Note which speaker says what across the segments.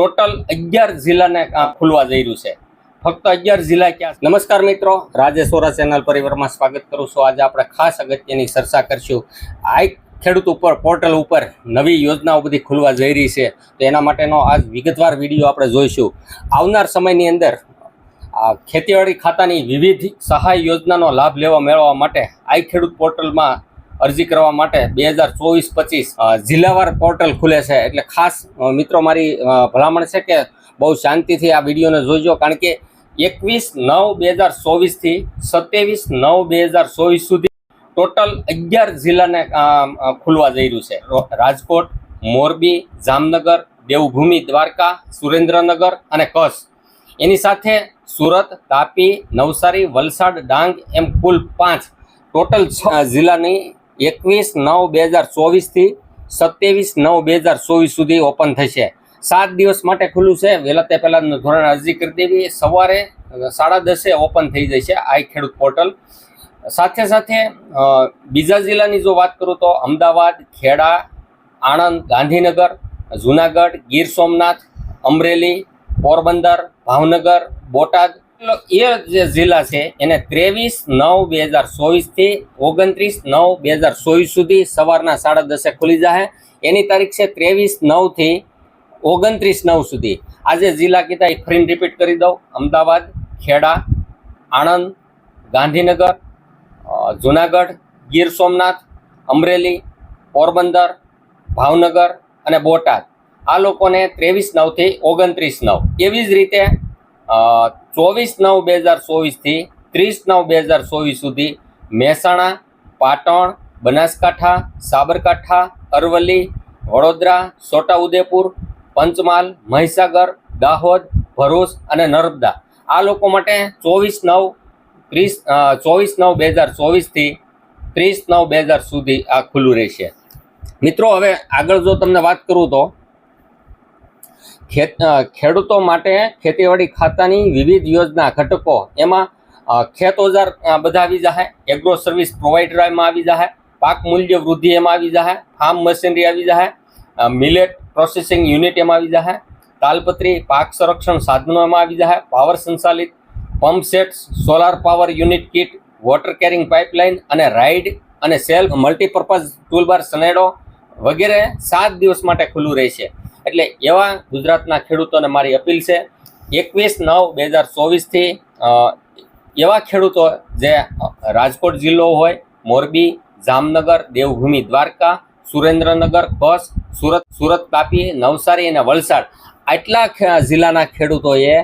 Speaker 1: Total અગિયાર જિલ્લાને ખુલવા જઈ રહ્યું છે. ફક્ત અગિયાર જિલ્લા ક્યાં નમસ્કાર મિત્રો રાજેશ્વરા ચેનલ પરિવારમાં સ્વાગત કરું છું. આજે આપણે ખાસ અગત્યની ચર્ચા કરશું. આ ખેડૂત ઉપર, પોર્ટલ ઉપર નવી યોજનાઓ બધી ખુલવા જઈ રહી છે. તો એના માટેનો આજ વિગતવાર વીડિયો આપણે જોઈશું. આવનાર સમયની અંદર ખેતીવાડી ખાતાની વિવિધ સહાય યોજનાનો લાભ લેવા મેળવવા માટે આઈ ખેડૂત પોર્ટલમાં અરજી કરવા માટે બે હજાર ચોવીસ પચીસ જિલ્લાવાર પોર્ટલ ખુલે છે. એટલે ખાસ મિત્રો મારી ભલામણ છે કે બહુ શાંતિથી આ વિડીયોને જોઈજો કારણ કે એકવીસ નવ બે હજાર ચોવીસથી સત્યાવીસ નવ બે હજાર ચોવીસ સુધી ટોટલ અગિયાર જિલ્લાને ખુલવા જઈ રહ્યું છે. રાજકોટ, મોરબી, જામનગર, દેવભૂમિ, દ્વારકા, સુરેન્દ્રનગર અને કચ્છ. એની સાથે સુરત, તાપી, નવસારી, વલસાડ, ડાંગ એમ કુલ પાંચ. ટોટલ છ જિલ્લાની એકવીસ નવ બે હજાર ચોવીસથી સત્યાવીસ નવ બે હજાર ચોવીસ સુધી ઓપન થશે. સાત દિવસ માટે ખુલ્લું છે. વહેલા તે પહેલાં ધોરણ અરજી કરી દેવી. સવારે સાડા દસે ઓપન થઈ જશે આઈ ખેડૂત પોર્ટલ. સાથે સાથે બીજા જિલ્લાની જો વાત કરું તો અમદાવાદ, ખેડા, આણંદ, ગાંધીનગર, જુનાગઢ, ગીર સોમનાથ, અમરેલી, પોરબંદર, ભાવનગર, બોટાદ એ જે જિલ્લા છે, એને ત્રેવીસ નવ બે હજાર ચોવીસથી ઓગણત્રીસ નવ બે હજાર ચોવીસ સુધી સવારના સાડા દસે ખુલી જશે એની તારીખ છે ત્રેવીસ નવથી ઓગણત્રીસ નવ સુધી. આજે જિલ્લા કીધા એ ફરીને રિપીટ કરી દઉં. અમદાવાદ, ખેડા, આણંદ, ગાંધીનગર જુનાગઢ, ગીર સોમનાથ, અમરેલી, પોરબંદર, ભાવનગર અને બોટાદ. આ લોકોને ત્રેવીસ નવથી ઓગણત્રીસ નવ. એવી જ રીતે ચોવીસ નવ બે હજાર ચોવીસથી ત્રીસ નવ બે હજાર ચોવીસ સુધી મહેસાણા, પાટણ, બનાસકાંઠા, સાબરકાંઠા, અરવલ્લી, વડોદરા, છોટાઉદેપુર, પંચમહાલ, મહીસાગર, દાહોદ, ભરૂચ અને નર્મદા. આ લોકો માટે ચોવીસ નવ ત્રીસ ચોવીસ નવ બે હજાર ચોવીસથી ત્રીસ નવ બે હજાર સુધી આ ખુલ્લું રહેશે. મિત્રો, હવે આગળ જો તમને વાત કરું તો ખેડૂતો માટે ખેતીવાડી ખાતાની વિવિધ યોજના, ઘટકો. એમાં ખેત ઓજાર બધા આવી જશે એગ્રો સર્વિસ પ્રોવાઈડર એમાં આવી જશે પાક મૂલ્ય વૃદ્ધિ એમાં આવી જશે ફાર્મ મશીનરી આવી જશે મિલેટ પ્રોસેસિંગ યુનિટ એમાં આવી જશે તાલપત્રી, પાક સંરક્ષણ સાધનો એમાં આવી જશે પાવર સંચાલિત pump sets solar power unit kit water carrying pipeline અને રાઇડ અને સેલ્ફ મલ્ટીપર્પઝ ટૂલબાર સનેડો વગેરે સાત દિવસ માટે ખુલ્લું રહેશે. એટલે એવા ગુજરાતના ખેડૂતોને મારી અપીલ છે, એકવીસ નવ બે હજાર ચોવીસથી એવા ખેડૂતો જે રાજકોટ જિલ્લો હોય, મોરબી, જામનગર, દેવભૂમિ, દ્વારકા, સુરેન્દ્રનગર, કચ્છ, સુરત સુરત તાપી, નવસારી અને વલસાડ, આટલા જિલ્લાના ખેડૂતોએ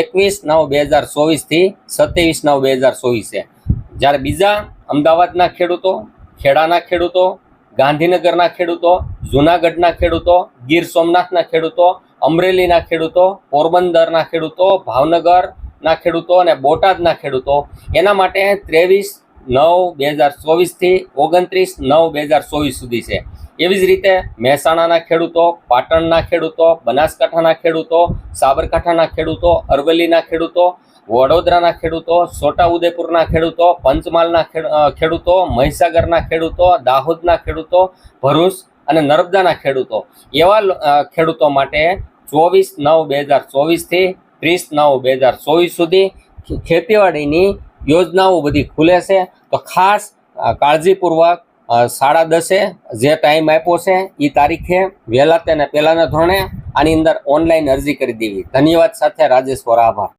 Speaker 1: એકવીસ નવ બે હજાર ચોવીસથી સત્યાવીસ નવ બે હજાર ચોવીસે. જ્યારે બીજા અમદાવાદના ખેડૂતો, ખેડાના ખેડૂતો ગાંધીનગરના ખેડૂતો, જુનાગઢના ખેડૂતો, ગીર સોમનાથના ખેડૂતો, અમરેલીના ખેડૂતો, પોરબંદરના ખેડૂતો, ભાવનગરના ખેડૂતો અને બોટાદના ખેડૂતો, એના માટે ત્રેવીસ નવ બે હજાર ચોવીસથી ઓગણત્રીસ નવ બે હજાર ચોવીસ સુધી છે. એવી જ રીતે મહેસાણાના ખેડૂતો, પાટણના ખેડૂતો, બનાસકાંઠાના ખેડૂતો, સાબરકાંઠાના ખેડૂતો, અરવલ્લીના ખેડૂતો, વડોદરાના ખેડૂતો, છોટાઉદેપુરના ખેડૂતો, પંચમહાલના ખેડૂતો, મહીસાગરના ખેડૂતો, દાહોદના ખેડૂતો, ભરૂચ અને નર્મદાના ખેડૂતો. એવા ખેડૂતો માટે ચોવીસ નવ બે હજાર ચોવીસથી ત્રીસ નવ બે હજાર ચોવીસ સુધી ખેતીવાડીની યોજનાઓ બધી ખુલે છે. તો ખાસ કાળજીપૂર્વક સાડા દસે જે ટાઈમ આપ્યો છે એ તારીખે વહેલા તેને પહેલાંના ધોરણે આની અંદર ઓનલાઈન અરજી કરી દેવી. ધન્યવાદ સાથે રાજેશ્વર આભાર.